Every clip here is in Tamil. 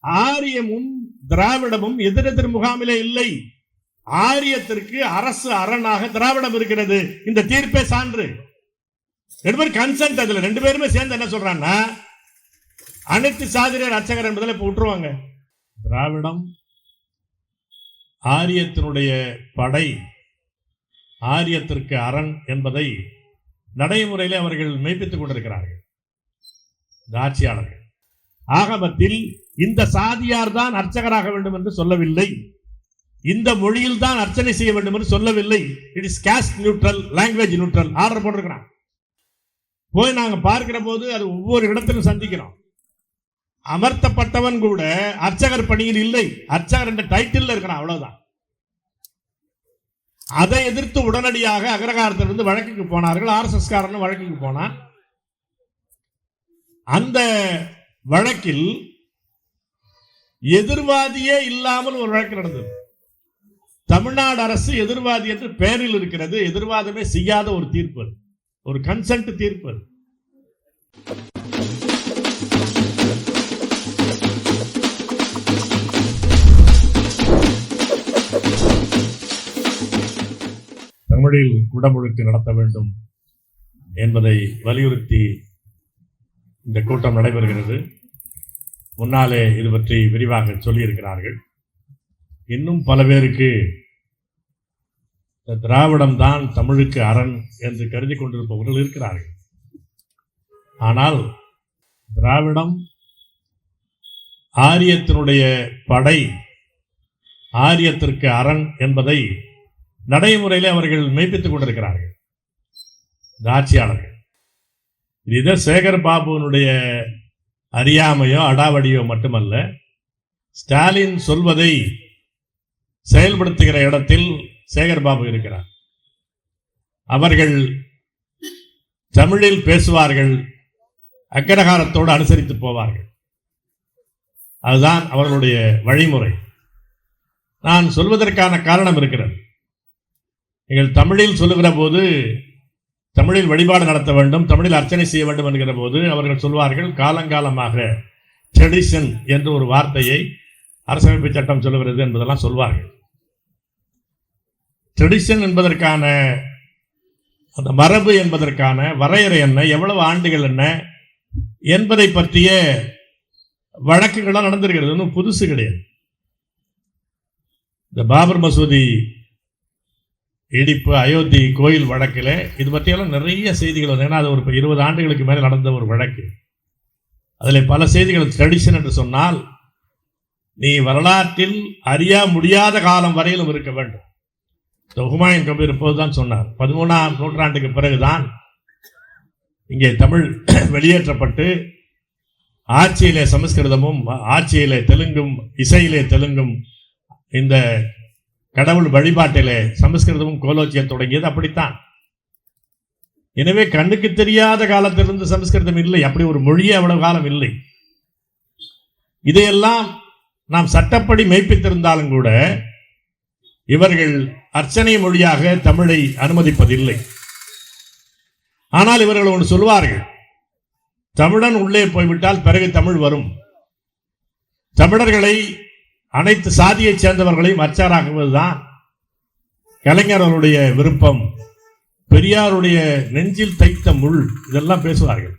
ஆரியமும் திராவிடமும் எதிரெதிர் முகாமிலே இல்லை. ஆரியத்திற்கு அரசு அரணாக திராவிடம் இருக்கிறது. இந்த தீர்ப்பே சான்று. ரெண்டு பேரும் கன்சென்ட் அதுல. ரெண்டு பேருமே சேர்ந்து என்ன சொல்றாங்கன்னா அனைத்து சாதிரியர் அர்ச்சகர் என்பதில் இப்ப விட்டுருவாங்க. திராவிடம் ஆரியத்தினுடைய படை ஆரியத்திற்கு அரண் என்பதை நடைமுறையிலே அவர்கள் மெய்ப்பித்துக் கொண்டிருக்கிறார்கள். இந்த ஆட்சியாளர்கள். ஆகமத்தில் இந்த சாதியார் தான் அர்ச்சகராக வேண்டும் என்று சொல்லவில்லை. இந்த மொழியில் தான் அர்ச்சனை செய்ய வேண்டும் என்று சொல்லவில்லை. It is caste neutral language neutral order போட்டிருக்கிறான். போய் நாங்கள் பார்க்கிற போது அது ஒவ்வொரு இடத்திலும் சந்திக்கிறோம். அமர்த்தப்பட்டவன் கூட அர்ச்சகர் பணியில் இல்லை. அர்ச்சகர் என்ற டைட்டில் இருக்கிறான் அவ்வளவுதான். அதை எதிர்த்து உடனடியாக அக்ரகாரத்திலிருந்து வழக்குக்கு போனார்கள். ஆர்எஸ்எஸ் காரன் வழக்குக்கு போனான். அந்த வழக்கில் எதிர்வாதியே இல்லாமல் ஒரு வழக்கு நடந்தது. தமிழ்நாடு அரசு எதிர்வாதி என்று பெயரில் இருக்கிறது. எதிர்வாதமே செய்யாத ஒரு தீர்ப்பு ஒரு கன்சென்ட் தீர்ப்பு தமிழில் குடமுழுக்கு நடத்த வேண்டும் என்பதை வலியுறுத்தி இந்த கூட்டம் நடைபெறுகிறது. முன்னாலே இது பற்றி விரிவாக சொல்லியிருக்கிறார்கள். இன்னும் பல பேருக்கு திராவிடம் தான் தமிழுக்கு அரண் என்று கருதி கொண்டிருப்பவர்கள் இருக்கிறார்கள். ஆனால் திராவிடம் ஆரியத்தினுடைய படை ஆரியத்திற்கு அரண் என்பதை நடைமுறையில் அவர்கள் மெய்ப்பித்துக் கொண்டிருக்கிறார்கள். இந்த ஆட்சியாளர்கள். இது சேகர் பாபுவினுடைய அறியாமையோ அடாவடியோ மட்டுமல்ல ஸ்டாலின் சொல்வதை செயல்படுத்துகிற இடத்தில் சேகர் பாபு இருக்கிறார். அவர்கள் தமிழில் பேசுவார்கள் அக்கரகாரத்தோடு அனுசரித்து போவார்கள். அதுதான் அவர்களுடைய வழிமுறை. நான் சொல்வதற்கான காரணம் இருக்கிறது. நீங்கள் தமிழில் சொல்லுகிற போது தமிழில் வழிபாடு நடத்த வேண்டும் தமிழில் அர்ச்சனை செய்ய வேண்டும் என்கிற போது அவர்கள் சொல்வார்கள் காலங்காலமாக ட்ரெடிஷன் என்ற ஒரு வார்த்தையை அரசமைப்பு சட்டம் சொல்லுகிறது என்பதெல்லாம் சொல்வார்கள். ட்ரெடிஷன் என்பதற்கான அந்த மரபு என்பதற்கான வரையறை என்ன எவ்வளவு ஆண்டுகள் என்ன என்பதை பற்றிய வழக்குகளாக நடந்திருக்கிறது. இன்னும் புதுசு கிடையாது. இந்த பாபர் மசூதி இடிப்பு அயோத்தி கோயில் வழக்கில் இது பற்றியெல்லாம் நிறைய செய்திகள் வந்து. ஏன்னா அது ஒரு இருபது ஆண்டுகளுக்கு மேலே நடந்த ஒரு வழக்கு. அதில் பல செய்திகள் ட்ரெடிஷன் என்று சொன்னால் நீ வரலாற்றில் அறிய முடியாத காலம் வரையிலும் இருக்க வேண்டும். இந்த ஹுமாயூன் கபீர் இப்போதுதான் சொன்னார். பதிமூணாம் நூற்றாண்டுக்கு பிறகுதான் இங்கே தமிழ் வெளியேற்றப்பட்டு ஆட்சியிலே சமஸ்கிருதமும் ஆட்சியிலே தெலுங்கும் இசையிலே தெலுங்கும் இந்த கடவுள் வழிபாட்டிலே சமஸ்கிருதமும் கோலோச்சியம் தொடங்கியது அப்படித்தான். எனவே கண்ணுக்கு தெரியாத காலத்திலிருந்து சமஸ்கிருதம் இல்லை. அப்படி ஒரு மொழியே அவ்வளவு காலம் இல்லை. இதையெல்லாம் நாம் சட்டப்படி மெய்ப்பித்திருந்தாலும் கூட இவர்கள் அர்ச்சனை மொழியாக தமிழை அனுமதிப்பதில்லை. ஆனால் இவர்கள் ஒன்று சொல்வார்கள் தமிழன் உள்ளே போய்விட்டால் பிறகு தமிழ் வரும். தமிழர்களை அனைத்து சாதியைச் சேர்ந்தவர்களையும் அச்சாராக்குவதுதான் கலைஞர் அவருடைய விருப்பம். பெரியாருடைய நெஞ்சில் தைத்த முள் இதெல்லாம் பேசுவார்கள்.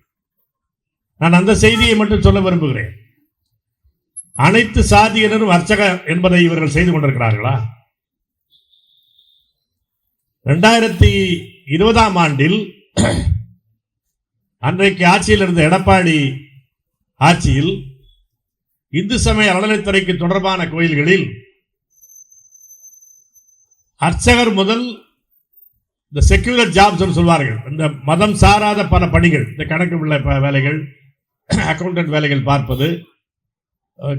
நான் அந்த செய்தியை மட்டும் சொல்ல விரும்புகிறேன். அனைத்து சாதியினரும் அர்ச்சக என்பதை இவர்கள் செய்து கொண்டிருக்கிறார்களா? ரெண்டாயிரத்தி இருபதாம் ஆண்டில் அன்றைக்கு ஆட்சியில் இருந்த எடப்பாடி ஆட்சியில் இந்து சமய அறநிலைத்துறைக்கு தொடர்பான கோயில்களில் அர்ச்சகர் முதல் இந்த செக்யூலர் ஜாப்ஸ் சொல்வார்கள். இந்த மதம் சாராத பல பணிகள் இந்த கணக்கு உள்ள ப- வேலைகள் அக்கௌண்டன்ட் வேலைகள் பார்ப்பது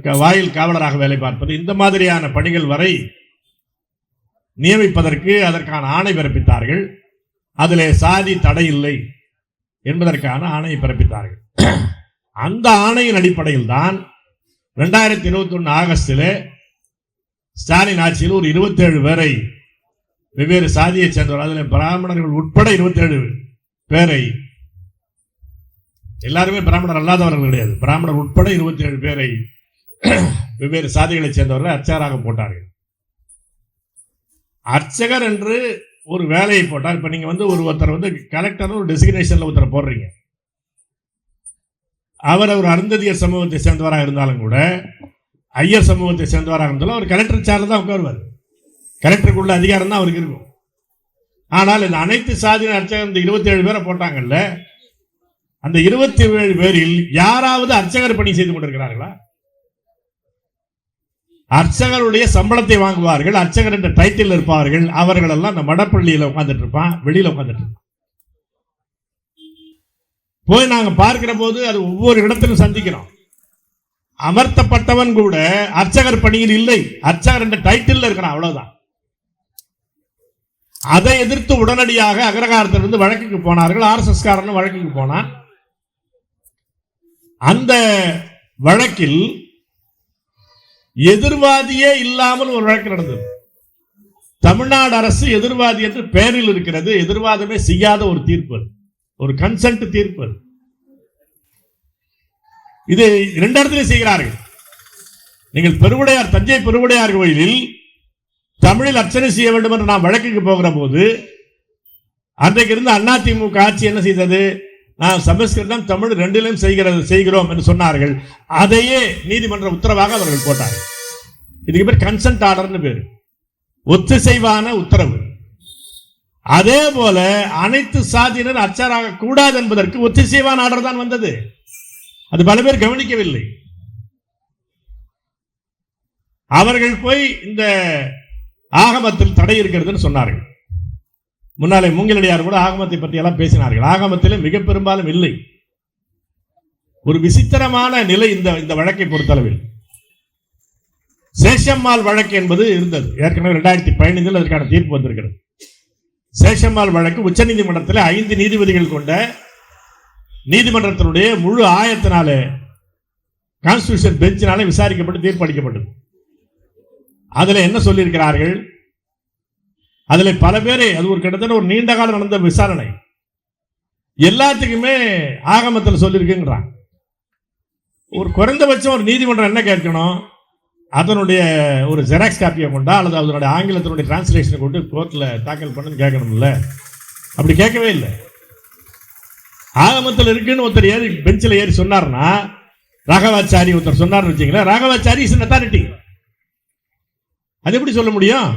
க- வாயில் காவலராக வேலை பார்ப்பது இந்த மாதிரியான பணிகள் வரை நியமிப்பதற்கு அதற்கான ஆணை பிறப்பித்தார்கள். அதிலே சாதி தடை இல்லை என்பதற்கான ஆணையை பிறப்பித்தார்கள். அந்த ஆணையின் அடிப்படையில் தான் ரெண்டாயிரத்தி இருபத்தி ஒன்று ஆகஸ்டில் ஸ்டாலின் ஆட்சியில் ஒரு இருபத்தேழு பேரை வெவ்வேறு சாதியை சேர்ந்தவர். அதில் பிராமணர்கள் உட்பட இருபத்தேழு பேரை எல்லாருமே பிராமணர் அல்லாதவர்கள் கிடையாது. பிராமணர் உட்பட இருபத்தேழு பேரை வெவ்வேறு சாதிகளைச் சேர்ந்தவர்கள் அர்ச்சகராக போட்டார்கள். அர்ச்சகர் என்று ஒரு வேலையை போட்டார். இப்போ நீங்கள் வந்து ஒரு ஒருத்தர் வந்து கலெக்டர் ஒரு டெசிக்னேஷனில் ஒருத்தரை போடுறீங்க. அவர் அவர் அருந்ததியர் சமூகத்தை சேர்ந்தவராக இருந்தாலும் கூட ஐயர் சமூகத்தை சேர்ந்தவராக இருந்தாலும் அவர் கலெக்டர் சேர்ல தான் உட்காருவார். கலெக்டருக்குள்ள அதிகாரம் தான் அவருக்கு இருக்கும். ஆனால் இந்த அனைத்து சாதியின் அர்ச்சகர் இந்த இருபத்தி ஏழு பேரை போட்டாங்கல்ல அந்த இருபத்தி ஏழு பேரில் யாராவது அர்ச்சகர் பணி செய்து கொண்டிருக்கிறார்களா? அர்ச்சகருடைய சம்பளத்தை வாங்குவார்கள் அர்ச்சகர் என்ற டைட்டில் இருப்பார்கள் அவர்களெல்லாம் அந்த மடப்பள்ளியில் உட்கார்ந்துட்டு இருப்பான் வெளியில் உட்காந்துட்டு இருப்பான். போய் நாங்கள் பார்க்கிற போது அது ஒவ்வொரு இடத்திலும் சந்திக்கிறோம். அமர்த்தப்பட்டவன் கூட அர்ச்சகர் பணியில் இல்லை. அர்ச்சகர் என்ற டைட்டில் இருக்கிறான் அவ்வளவுதான். அதை எதிர்த்து உடனடியாக அக்ரகாரத்திலிருந்து வழக்குக்கு போனார்கள். ஆர்எஸ்எஸ் காரன் வழக்குக்கு போனான். அந்த வழக்கில் எதிர்வாதியே இல்லாமல் ஒரு வழக்கு நடந்தது. தமிழ்நாடு அரசு எதிர்வாதி என்று பெயரில் இருக்கிறது. எதிர்வாதமே செய்யாத ஒரு தீர்ப்பு அது. ஒரு கன்சல்ட் தீர்ப்பு இது இரண்டு இடத்துல செய்கிறார்கள். நீங்கள் பெருவுடையார் தஞ்சை பெருவுடையார் கோயிலில் தமிழில் அர்ச்சனை செய்ய வேண்டும் என்று நாம் வழக்குக்கு போகிற போது அன்றைக்கு இருந்த அதிமுக ஆட்சி என்ன செய்தது? நான் சமஸ்கிருதம் தமிழ் ரெண்டிலும் செய்கிறது செய்கிறோம் என்று சொன்னார்கள். அதையே நீதிமன்ற உத்தரவாக அவர்கள் போட்டார்கள். இதுக்கு பேர் கன்சென்ட் ஆர்டர்னு பேர். ஒத்திசைவான உத்தரவு. அதே போல அனைத்து சாதியினர் அச்சாராக கூடாது என்பதற்கு ஒத்திசைவான ஆர்டர் தான் வந்தது. அது பல பேர் கவனிக்கவில்லை. அவர்கள் போய் இந்த ஆகமத்தில் தடை இருக்கிறதுன்னு சொன்னார்கள். முன்னாலே மூங்கிலடியார் கூட ஆகமத்தை பற்றி எல்லாம் பேசினார்கள். ஆகமத்தில் மிக பெரும்பாலும் இல்லை. ஒரு விசித்திரமான நிலை இந்த இந்த வழக்கை பொறுத்தளவில். சேஷம்மாள் வழக்கு என்பது இருந்தது. ஏற்கனவே ரெண்டாயிரத்தி பதினைந்தில் அதற்கான தீர்ப்பு வந்திருக்கிறது. சேஷம்மாள் வழக்கு உச்சநீதிமன்றத்தில் ஐந்து நீதிபதிகள் கொண்ட நீதிமன்றத்தினுடைய முழு ஆயத்தினாலே கான்ஸ்டியூஷன் பெஞ்சினாலே விசாரிக்கப்பட்டு தீர்ப்பளிக்கப்பட்டது. அதில் என்ன சொல்லியிருக்கிறார்கள்? அதில் பல பேரை அது ஒரு கிட்டத்தட்ட ஒரு நீண்ட காலம் நடந்த விசாரணை. எல்லாத்துக்குமே ஆகமத்தில் சொல்லியிருக்குங்கிறான் ஒரு குறைந்தபட்சம் ஒரு நீதிமன்றம் என்ன கேட்கணும்? அதனுடைய ஒரு ஜெராக்ஸ் காப்பியை கொண்டா அல்லது அதனுடைய ஆங்கிலத்தினுடைய டிரான்ஸ்லேஷனை கொண்டு கோர்ட்டில் தாக்கல் பண்ணுன்னு கேட்கணும்ல? அப்படி கேட்கவே இல்லை. ஆகமத்தில் இருக்குன்னு ஒருத்தர் ஏறி பெஞ்சில் ஏறி சொன்னார்னா ராகவாச்சாரி ஒருத்தர் சொன்னார்னு வச்சிங்களேன் ராகவாச்சாரி இஸ் அத்தாரிட்டி அது எப்படி சொல்ல முடியும்?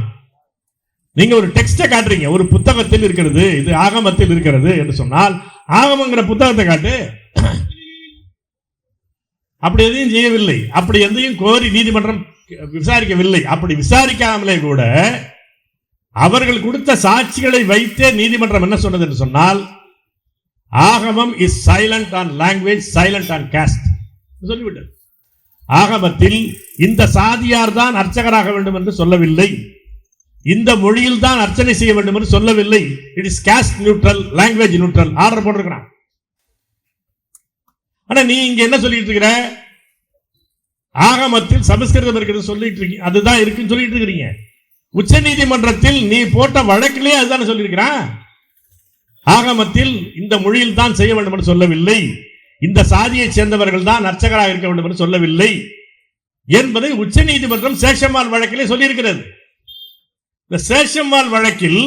நீங்க ஒரு டெக்ஸ்டை காட்டுறீங்க ஒரு புத்தகத்தில் இருக்கிறது இது ஆகமத்தில் இருக்கிறது என்று சொன்னால் ஆகமங்கிற புத்தகத்தை காட்டு. அப்படி எதையும் செய்யவில்லை. அப்படி எதையும் கோரி நீதிமன்றம் விசாரிக்கவில்லை. அப்படி விசாரிக்காமலே கூட அவர்கள் கொடுத்த சாட்சிகளை வைத்தே நீதிமன்றம் என்ன சொன்னது என்று சொன்னால் ஆகமம் is silent on language silent on caste சொல்லிவிட்டது ஆகமத்தில் இந்த சாதியார் தான் அர்ச்சகராக வேண்டும் என்று சொல்லவில்லை. இந்த மொழியில் தான் அர்ச்சனை செய்ய வேண்டும் என்று சொல்லவில்லை. It is caste neutral language neutral order போட்டிருக்கிறான். ஆனா நீ இங்க என்ன சொல்லிட்டு இருக்கிற? ஆகமத்தில் சமஸ்கிருதம் இருக்கிறது சொல்லிட்டு இருக்கீங்க அதுதான் இருக்குன்னு சொல்லிட்டு இருக்கிறீங்க. உச்ச நீதிமன்றத்தில் நீ போட்ட வழக்கிலே அதுதானே சொல்லியிருக்கிறான்? ஆகமத்தில் இந்த மொழியில் தான் செய்ய வேண்டும் என்று சொல்லவில்லை. இந்த சாதியைச் சேர்ந்தவர்கள் தான் அர்ச்சகராக இருக்க வேண்டும் என்று சொல்லவில்லை என்பதை உச்ச நீதிமன்றம் சேஷம்மாள் வழக்கிலே சொல்லியிருக்கிறது. இந்த சேஷம்மாள் வழக்கில்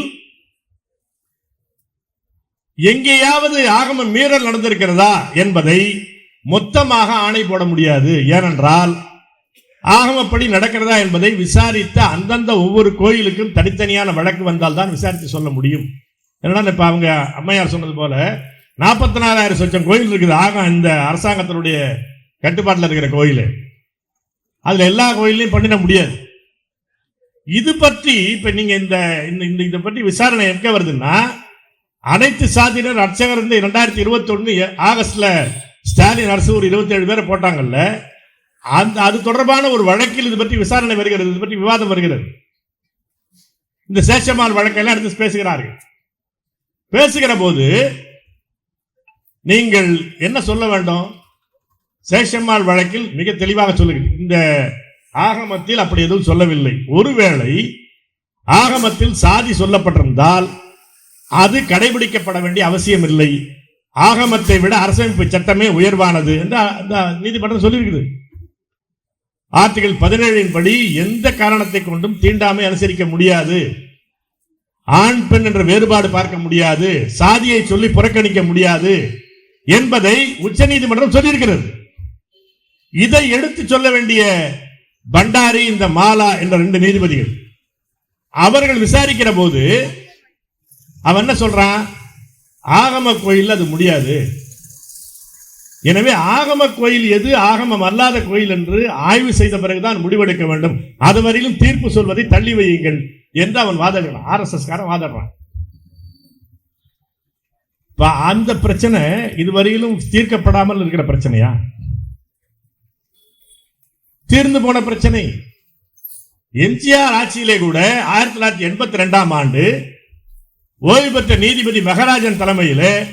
எங்கேயாவது ஆகம மீறல் நடந்திருக்கிறதா என்பதை மொத்தமாக ஆணை போட முடியாது. ஏனென்றால் ஆகமப்படி நடக்கிறதா என்பதை விசாரித்த அந்தந்த ஒவ்வொரு கோயிலுக்கும் தனித்தனியான வழக்கு வந்தால் தான் விசாரித்து சொல்ல முடியும். என்னன்னா இப்போ அவங்க அம்மையார் சொன்னது போல நாற்பத்தி நாலாயிரம் சொச்சம் கோயில் இருக்குது. ஆகம் இந்த அரசாங்கத்தினுடைய கட்டுப்பாட்டில் இருக்கிற கோயில். அதில் எல்லா கோயிலையும் பண்ணிட முடியாது. இது பற்றி இப்போ நீங்கள் இந்த இந்த இந்த இதை பற்றி விசாரணை எங்கே வருதுன்னா அனைத்து சாதியினர் அர்ச்சகர் இருந்து இரண்டாயிரத்தி இருபத்தி ஒன்று ஆகஸ்ட்ல ஸ்டாலின் அரசு ஒரு இருபத்தி ஏழு பேரை போட்டாங்கல்ல. அந்த அது தொடர்பான ஒரு வழக்கில் இது பற்றி விசாரணை வருகிறது இது பற்றி விவாதம் வருகிறது. இந்த சேஷமால் வழக்கெல்லாம் எடுத்து பேசுகிறார்கள். பேசுகிற போது நீங்கள் என்ன சொல்ல வேண்டும்? சேஷம்மாள் வழக்கில் மிக தெளிவாக சொல்லுங்கள் இந்த ஆகமத்தில் அப்படி எதுவும் சொல்லவில்லை. ஒருவேளை ஆகமத்தில் சாதி சொல்லப்பட்டிருந்தால் அது கடைபிடிக்கப்பட வேண்டிய அவசியம் இல்லை ஆகமத்தை விட அரசமைப்பு சட்டமே உயர்வானது என்று அந்த நீதிமன்றம் சொல்லியிருக்குது. ஆர்டிகல் பதினேழின் படி எந்த காரணத்தை கொண்டும் தீண்டாமை அனுசரிக்க முடியாது. ஆண் பெண் என்ற வேறுபாடு பார்க்க முடியாது. சாதியை சொல்லி புறக்கணிக்க முடியாது என்பதை உச்ச நீதிமன்றம் சொல்லியிருக்கிறது. இதை எடுத்து சொல்ல வேண்டிய பண்டாரி இந்த மாலா என்ற ரெண்டு நீதிபதிகள் அவர்கள் விசாரிக்கிற போது அவன் என்ன சொல்றான்? ஆகம கோயில் அது முடியாது. எனவே ஆகம கோயில் எது? ஆகமம் அல்லாத கோயில் என்று ஆய்வு செய்த பிறகுதான் முடிவெடுக்க வேண்டும். அதுவரையிலும் தீர்ப்பு சொல்வதை தள்ளி வையுங்கள் என்று அவன் வாதிடுறான். ஆர்எஸ்எஸ் காரன் வாதாடுறான். அந்த பிரச்சனை இதுவரையிலும் தீர்க்கப்படாமல் இருக்கிற பிரச்சனையா? தீர்ந்து போன பிரச்சனை. எம்ஜிஆர் ஆட்சியிலே கூட ஆயிரத்தி தொள்ளாயிரத்தி எண்பத்தி ரெண்டாம் ஆண்டு ஓய்வு பெற்ற நீதிபதி மகராஜன் தலைமையில்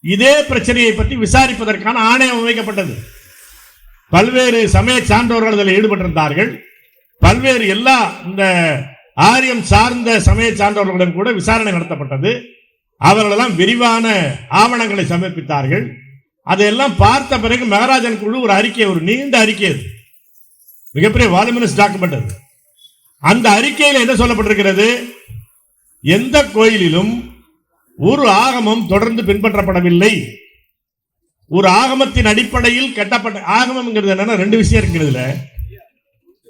இதே பிரச்சனையை பற்றி விசாரிப்பதற்கான ஆணையம் அமைக்கப்பட்டது. பல்வேறு சமய சான்றோர்கள் அதில் ஈடுபட்டிருந்தார்கள். பல்வேறு எல்லா இந்த ஆரியம் சார்ந்த சமய சான்றோர்களுடன் கூட விசாரணை நடத்தப்பட்டது. அவர்களெல்லாம் விரிவான ஆவணங்களை சமர்ப்பித்தார்கள். அதையெல்லாம் பார்த்த பிறகு மகராஜன் குழு ஒரு அறிக்கை ஒரு நீண்ட அறிக்கை அது. மிகப்பெரிய வாலுமினஸ் டாக்குமெண்ட் அது. அந்த அறிக்கையில் என்ன சொல்லப்பட்டிருக்கிறது? எந்த கோயிலிலும் ஒரு ஆகமம் தொடர்ந்து பின்பற்றப்படவில்லை. ஒரு ஆகமத்தின் அடிப்படையில் கட்டப்பட்ட ஆகமம்ங்கிறது என்னன்னா ரெண்டு விஷயம் இருக்கிறதுல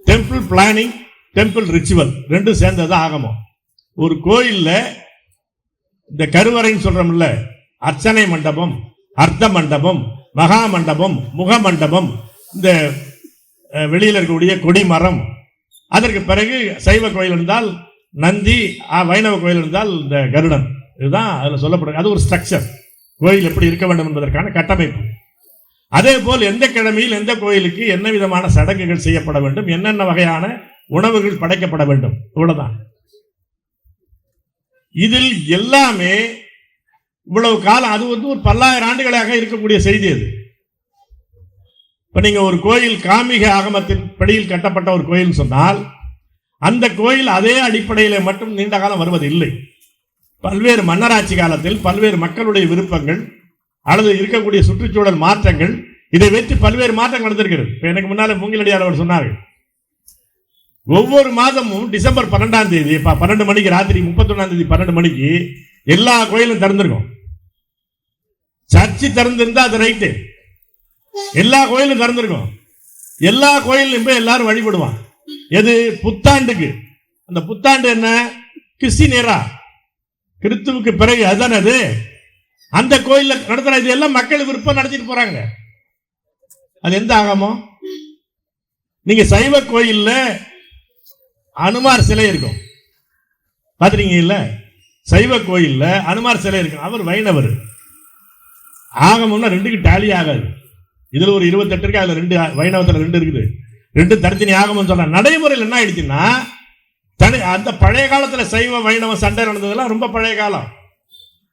டெம்பிள் பிளானிங் டெம்பிள் ரிச்சுவல் ரெண்டும் சேர்ந்தது ஆகமம். ஒரு கோயில்ல இந்த கருவறைன்னு சொல்றோம்ல அர்ச்சனை மண்டபம் அர்த்த மண்டபம் மகா மண்டபம் முக மண்டபம் இந்த வெளியில் இருக்கக்கூடிய இருக்கக்கூடிய கொடிமரம். அதற்கு பிறகு சைவ கோயில் இருந்தால் நந்தி அஹ், வைணவ கோயில் இருந்தால் இந்த கருடன். இதுதான் அதில் சொல்லப்படுது அது ஒரு ஸ்ட்ரக்சர் கோயில் எப்படி இருக்க வேண்டும் என்பதற்கான கட்டமைப்பு. அதே போல் எந்த கிழமையில் எந்த கோயிலுக்கு என்ன விதமான சடங்குகள் செய்யப்பட வேண்டும் என்னென்ன வகையான உணவுகள் படைக்கப்பட வேண்டும் இவ்வளவுதான். இதில் எல்லாமே இவ்வளவு காலம் அது வந்து ஒரு பல்லாயிரம் ஆண்டுகளாக இருக்கக்கூடிய செய்தி அது. இப்போ நீங்கள் ஒரு கோயில் காமிக ஆகமத்தின் படியில் கட்டப்பட்ட ஒரு கோயில் சொன்னால் அந்த கோயில் அதே அடிப்படையில் மட்டும் நீண்ட காலம் வருவது இல்லை பல்வேறு மன்னராட்சி காலத்தில் பல்வேறு மக்களுடைய விருப்பங்கள் அல்லது இருக்கக்கூடிய சுற்றுச்சூழல் மாற்றங்கள் இதை வைத்து பல்வேறு மாற்றங்கள் நடந்திருக்கிறது. இப்போ எனக்கு முன்னாலே மூங்கிலடியார் அவர் சொன்னார்கள். ஒவ்வொரு மாதமும் டிசம்பர் பன்னெண்டாம் தேதி பன்னெண்டு மணிக்கு ராத்திரி முப்பத்தொன்னாம் தேதி பன்னெண்டு மணிக்கு எல்லா கோயிலும் திறந்திருக்கும். சர்ச்சு திறந்திருந்தா அது ரைட்டு. எல்லா கோயிலும் திறந்திருக்கும். எல்லா கோயிலும் போய் எல்லாரும் வழிபடுவான் எது? புத்தாண்டுக்கு. அந்த புத்தாண்டு என்ன? கிறிஸ்டி நேரா? கிறிஸ்துவுக்கு பிறகு அதுதானே அது? அந்த கோயில்ல நடத்துற இது எல்லாம் மக்கள் விருப்பம் நடத்திட்டு போறாங்க. அது எந்த ஆகமோ? நீங்க சைவ கோயில்ல அனுமார் சிலை இருக்கும். பாத்துறீங்கல்ல சைவ கோயில்ல அனுமார் சிலை இருக்கும். அவர் வைணவர். ஆகமம்னா ரெண்டுக்கு டாலி ஆகாது. இதுல ஒரு இருபத்தெட்டு இருக்கு அதுல ரெண்டு வைணவத்துல ரெண்டு இருக்குது. ரெண்டு தனித்தனி ஆகமம் சொல்ற நடைமுறையில் என்ன ஆயிடுச்சுன்னா தனி அந்த பழைய காலத்தில் சைவ வைணவ சண்டை நடந்ததெல்லாம் ரொம்ப பழைய காலம்.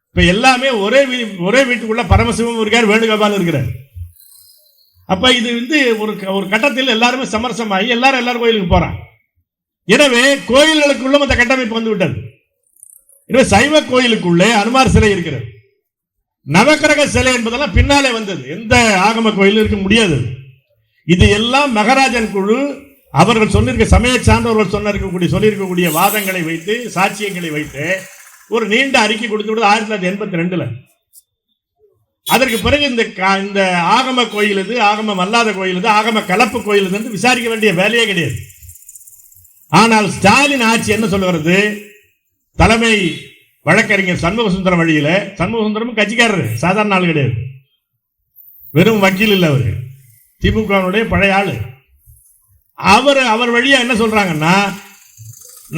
இப்போ எல்லாமே ஒரே வீ- ஒரே வீட்டுக்குள்ள பரமசிவம் இருக்கார் வேணுகோபால் இருக்கிறார். அப்போ இது வந்து ஒரு க- ஒரு கட்டத்தில் எல்லாருமே சமரசமாகி எல்லாரும் எல்லாரும் கோயிலுக்கு போகிறாங்க எனவே கோயில்களுக்குள்ளும் அந்த கட்டமைப்பு வந்து விட்டது. எனவே சைவ கோயிலுக்குள்ளே அனுமார் சிலை இருக்கிறது. நவக்கிரக சிலை என்பதெல்லாம் பின்னாலே வந்தது. எந்த ஆகம கோயிலும் இருக்க முடியாது. இது எல்லாம் மகராஜன் குழு அவர்கள் சொல்லியிருக்க சமய சான்றவர்கள் சொன்ன இருக்கக்கூடிய சொல்லியிருக்கக்கூடிய வாதங்களை வைத்து சாட்சியங்களை வைத்து ஒரு நீண்ட அறிக்கை கொடுத்து விடுது ஆயிரத்தி தொள்ளாயிரத்தி எண்பத்தி ரெண்டுல. அதற்கு பிறகு இந்த கா- இந்த ஆகம கோயில் இது ஆகமம் அல்லாத கோயில் இது ஆகம கலப்பு கோயில் இது விசாரிக்க வேண்டிய வேலையே கிடையாது. ஆனால் ஸ்டாலின் ஆட்சி என்ன சொல்லுகிறது? தலைமை வழக்கறிஞர் சண்முக சுந்தரம் சண்முகசுந்தரமும் சண்முக சாதாரண ஆள் கிடையாது. வெறும் வக்கீல் இல்லை அவரு. திமுகவுடைய பழைய ஆள். அவர் அவர் வழியாக என்ன சொல்கிறாங்கன்னா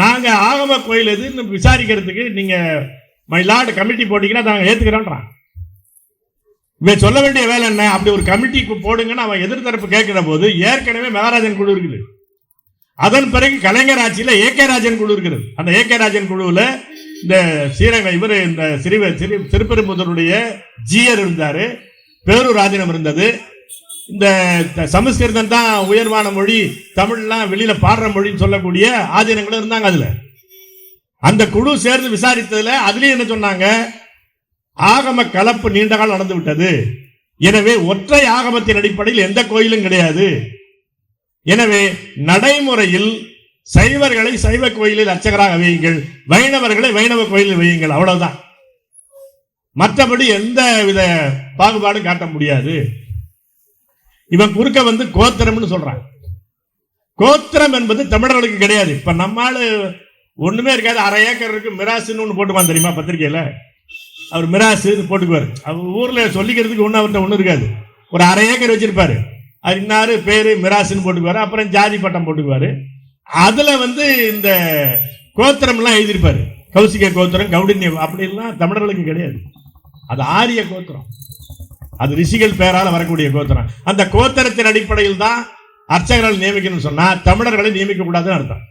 நாங்கள் ஆகம கோயில் எதுன்னு விசாரிக்கிறதுக்கு நீங்கள் மயிலாடு கமிட்டி போட்டிங்கன்னா நாங்கள் ஏற்றுக்கிறோன்றான் இவன் சொல்ல வேண்டிய வேலை என்ன? அப்படி ஒரு கமிட்டி போடுங்கன்னு அவன் எதிர்த்தரப்பு கேட்கிற போது ஏற்கனவே மகாராஜன் குழு இருக்குது. அதன் பிறகு கலைஞர் ஆட்சியில் ஏகே ராஜன் குழு இருக்கிறது அந்த ஏகே ராஜன் குழுவில் இந்த ஸ்ரீரங்க இவர் இந்த சிறு சிறு திருப்பெரும்புதருடைய ஜியர் இருந்தார். பேரூர் ராஜினம் இருந்தது. இந்த த- சமஸ்கிருதம் தான் உயர்வான மொழி. தமிழ்லாம் வெளியில பாடுற மொழின்னு சொல்லக்கூடிய ஆதீனங்களும் இருந்தாங்க அதுல. அந்த குழு சேர்ந்து விசாரித்ததுல அதுலயும் என்ன சொன்னாங்க? ஆகம கலப்பு நீண்ட காலம் நடந்து விட்டது. எனவே ஒற்றை ஆகமத்தின் அடிப்படையில் எந்த கோயிலும் கிடையாது. எனவே நடைமுறையில் சைவர்களை சைவ கோயிலில் அர்ச்சகராக வையுங்கள். வைணவர்களை வைணவ கோயிலில் வையுங்கள். அவ்வளவுதான். மற்றபடி எந்த வித பாகுபாடும் காட்ட முடியாது. இவன் குறுக்க வந்து கோத்திரம்னு சொல்றான் கோத்திரம் என்பது தமிழர்களுக்கு கிடையாது. இப்ப நம்மால் ஒண்ணுமே இருக்காது. அரை ஏக்கர் இருக்கு. மிராசுன்னு ஒன்று போட்டுவான் தெரியுமா பத்திரிகையில? அவர் மிராசுன்னு போட்டுக்குவார். அவர் ஊர்ல சொல்லிக்கிறதுக்கு ஒண்ணு அவர்கிட்ட ஒன்றும் இருக்காது. ஒரு அரை ஏக்கர் வச்சிருப்பாரு. அது இன்னாரு பேரு மிராசுன்னு போட்டுக்குவாரு. அப்புறம் ஜாதி பட்டம் போட்டுக்குவாரு. அதுல வந்து இந்த கோத்திரம்லாம் எழுதியிருப்பாரு. கௌசிக கோத்திரம் கவுடின்யம் அப்படிலாம் தமிழர்களுக்கு கிடையாது. அது ஆரிய கோத்திரம். அது ரிஷிகள் பெயரால் வரக்கூடிய கோத்திரம். அந்த கோத்திரத்தின் அடிப்படையில் தான் அர்ச்சகர்கள் நியமிக்கணும்னு சொன்னா தமிழர்களை நியமிக்க கூடாதுன்னு அர்த்தம்.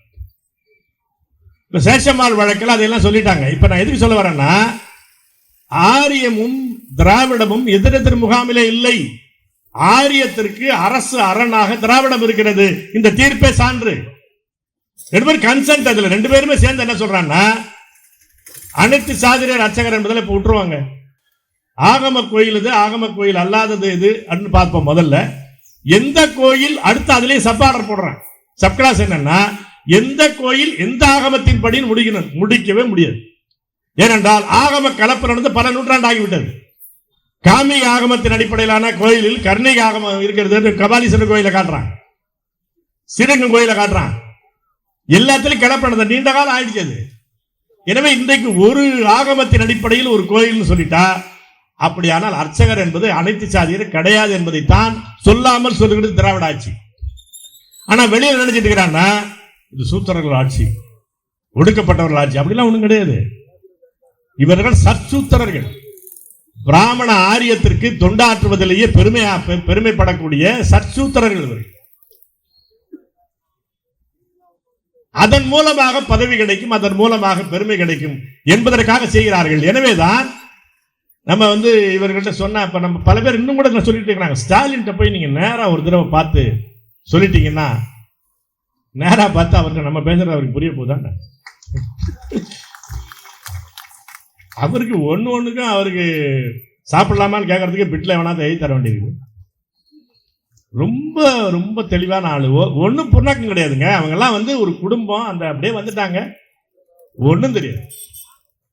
இப்ப சேஷம்மாள் வழக்கில் அதையெல்லாம் சொல்லிட்டாங்க. இப்ப நான் எதுக்கு சொல்ல வரேன்னா ஆரியமும் திராவிடமும் எதிரெதிர் முகாமிலே இல்லை. ஆரியத்திற்கு அரசு அரணாக திராவிடம் இருக்கிறது. இந்த தீர்ப்பே சான்று. ரெண்டு பேரும் கன்சென்ட் அதுல. ரெண்டு பேருமே சேர்ந்து என்ன சொல்றாங்கன்னா அனைத்து சாதிரியர் அர்ச்சகர் என்பதில் இப்போ விட்டுருவாங்க ஆகம கோயில் இது ஆகம கோயில் அல்லாதது இது அப்படின்னு பார்ப்போம் முதல்ல. எந்த கோயில் அடுத்து அதுலேயே சப் ஆர்டர் போடுறான். சப் கிளாஸ் என்னன்னா எந்த கோயில் எந்த ஆகமத்தின் படின்னு முடிக்கணும் முடிக்கவே முடியாது. ஏனென்றால் ஆகம கலப்பு நடந்து பல நூற்றாண்டு ஆகிவிட்டது காமிக ஆகமத்தின் அடிப்படையிலான கோயிலில் கர்ணிக ஆகமம் இருக்கிறது கபாலீஸ்வரர் கோயிலை காட்டுறான் சிறங்கு கோயிலை காட்டுறான் எல்லாத்திலும் கலப்பு நடந்த நீண்ட காலம் ஆயிடுச்சு அது. எனவே இன்றைக்கு ஒரு ஆகமத்தின் அடிப்படையில் ஒரு கோயில்னு சொல்லிட்டா அப்படியானால் அர்ச்சகர் என்பது அனைத்து சாதியரும் கிடையாது என்பதைத்தான் சொல்லாமல் சொல்லுகிறது திராவிட ஆட்சி. ஆனா வெளியில் நினைச்சிட்டு இருக்கிறான்னா இது சூத்திரர்கள் ஆட்சி ஒடுக்கப்பட்டவர்கள் ஆட்சி அப்படிலாம் ஒண்ணும் கிடையாது. இவர்கள் சற்சூத்திரர்கள். பிராமண ஆரியத்திற்கு தொண்டாற்றுவதிலேயே பெருமை பெ- பெருமைப்படக்கூடிய சற்சூத்திரர்கள் இவர்கள். அதன் மூலமாக பதவி கிடைக்கும் அதன் மூலமாக பெருமை கிடைக்கும் என்பதற்காக செய்கிறார்கள். எனவேதான் நம்ம வந்து இவர்கிட்ட சொன்னால் இப்போ நம்ம பல பேர் இன்னும் கூட சொல்லிட்டு இருக்கிறாங்க ஸ்டாலின்ட்ட போய் நீங்கள் நேராக ஒரு தடவை பார்த்து சொல்லிட்டீங்கன்னா நேராக பார்த்து அவருக்கு நம்ம பேசுறது அவருக்கு புரிய போதாங்க அவருக்கு ஒன்று ஒன்றுக்கும் அவருக்கு சாப்பிடலாமான்னு கேட்கறதுக்கு பிட்டில் வேணாத எழுதி தர வேண்டியது ரொம்ப ரொம்ப தெளிவான ஆளு. ஒன்றும் புண்ணாக்கம் கிடையாதுங்க. அவங்கெல்லாம் வந்து ஒரு குடும்பம். அந்த அப்படியே வந்துட்டாங்க. ஒன்றும் தெரியாது.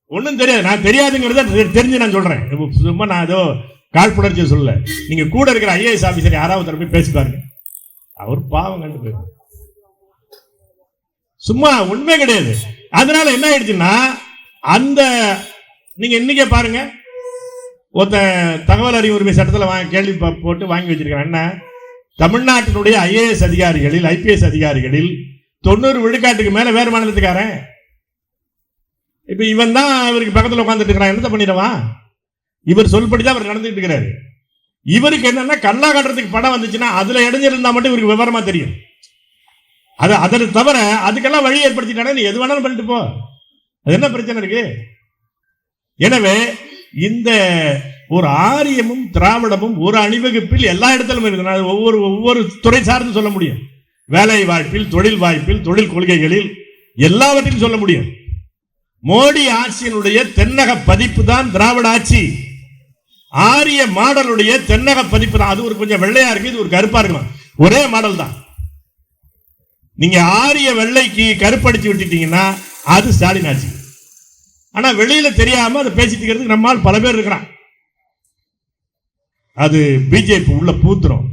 ஒன்றும் தெரியாது. நான் தெரியாதுங்கிறத தெ- தெரிஞ்சு நான் சொல்கிறேன் சும்மா நான் ஏதோ காழ்ப்புணர்ச்சி சொல்லல. நீங்கள் கூட இருக்கிற ஐஏஎஸ் ஆஃபீஸர் யாராவது தரப்பி போய் பேசி பாருங்க. அவர் பாவம் கண்டு போயிடும் சும்மா உண்மை கிடையாது. அதனால என்ன ஆயிடுச்சுன்னா அந்த நீங்க இன்னைக்கே பாருங்க. ஒருத்தன் தகவல் அறிவு உரிமை சட்டத்தில் வாங்கி கேள்வி போட்டு வாங்கி வச்சிருக்கான் என்ன? தமிழ்நாட்டினுடைய ஐஏஎஸ் அதிகாரிகளில் ஐபிஎஸ் அதிகாரிகளில் தொண்ணூறு விழுக்காட்டுக்கு மேல வேறு மாநிலத்துக்காரன். இப்போ இவன் தான் இவருக்கு பக்கத்தில் உட்காந்துட்டு இருக்கிறான். என்ன பண்ணிடுவான்? இவர் சொல்படிதான் அவர் நடந்துகிட்டு இருக்கிறாரு. இவருக்கு என்னன்னா கல்லா காட்டுறதுக்கு படம் வந்துச்சுன்னா அதுல இடைஞ்சிருந்தா மட்டும் இவருக்கு விவரமா தெரியும். அது அதை தவிர அதுக்கெல்லாம் வழி ஏற்படுத்திட்டானே நீ எது வேணாலும் பண்ணிட்டு போ. அது என்ன பிரச்சனை இருக்கு? எனவே இந்த ஒரு ஆரியமும் திராவிடமும் ஒரு அணிவகுப்பில் எல்லா இடத்திலும் இருக்கு. நான் ஒவ்வொரு ஒவ்வொரு துறை சார்ந்து சொல்ல முடியும். வேலை வாய்ப்பில் தொழில் வாய்ப்பில் தொழில் கொள்கைகளில் எல்லாவற்றையும் சொல்ல முடியும். மோடி ஆட்சியினுடைய தென்னக பதிப்பு தான் திராவிட ஆட்சி. ஆரிய மாடலுடைய தென்னக பதிப்பு தான். அது ஒரு கொஞ்சம் வெள்ளையா இருக்கு இது ஒரு கருப்பா இருக்கும் ஒரே மாடல் தான். நீங்க ஆரிய வெள்ளைக்கு கருப்படிச்சு விட்டுட்டீங்கன்னா அது ஸ்டாலின் ஆட்சி. ஆனா வெளியில தெரியாம அதை பேசிட்டு இருக்கிறதுக்கு நம்மால் பல பேர் இருக்கிறான் அது பிஜேபி உள்ள பூத்துரும்.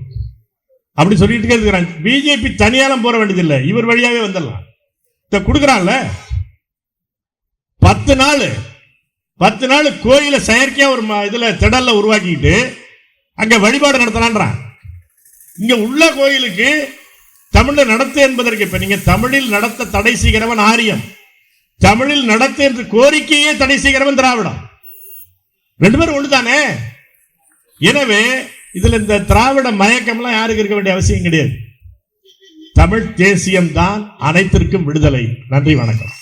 அப்படி சொல்லிட்டு இருக்கிறான் பிஜேபி தனியாலும் போற வேண்டியதில்லை. இவர் வழியாவே வந்துடலாம். இதை கொடுக்குறான்ல பத்து நாள் பத்து நாள் கோயில செயற்கையா ஒரு ம- இதுல திடல்ல உருவாக்கிட்டு அங்க வழிபாடு நடத்தலான்றான். இங்க உள்ள கோயிலுக்கு தமிழ்ல நடத்து என்பதற்கு இப்ப நீங்க தமிழில் நடத்த தடை செய்கிறவன் ஆரியம். தமிழில் நடத்து என்று கோரிக்கையே தடை செய்கிறவன் திராவிடம். ரெண்டு பேரும் ஒண்ணுதானே? எனவே இதுல இந்த திராவிட மயக்கம்லாம் யாருக்கு இருக்க வேண்டிய அவசியம் கிடையாது. தமிழ் தேசியம் தான் அனைத்திற்கும் விடுதலை. நன்றி வணக்கம்.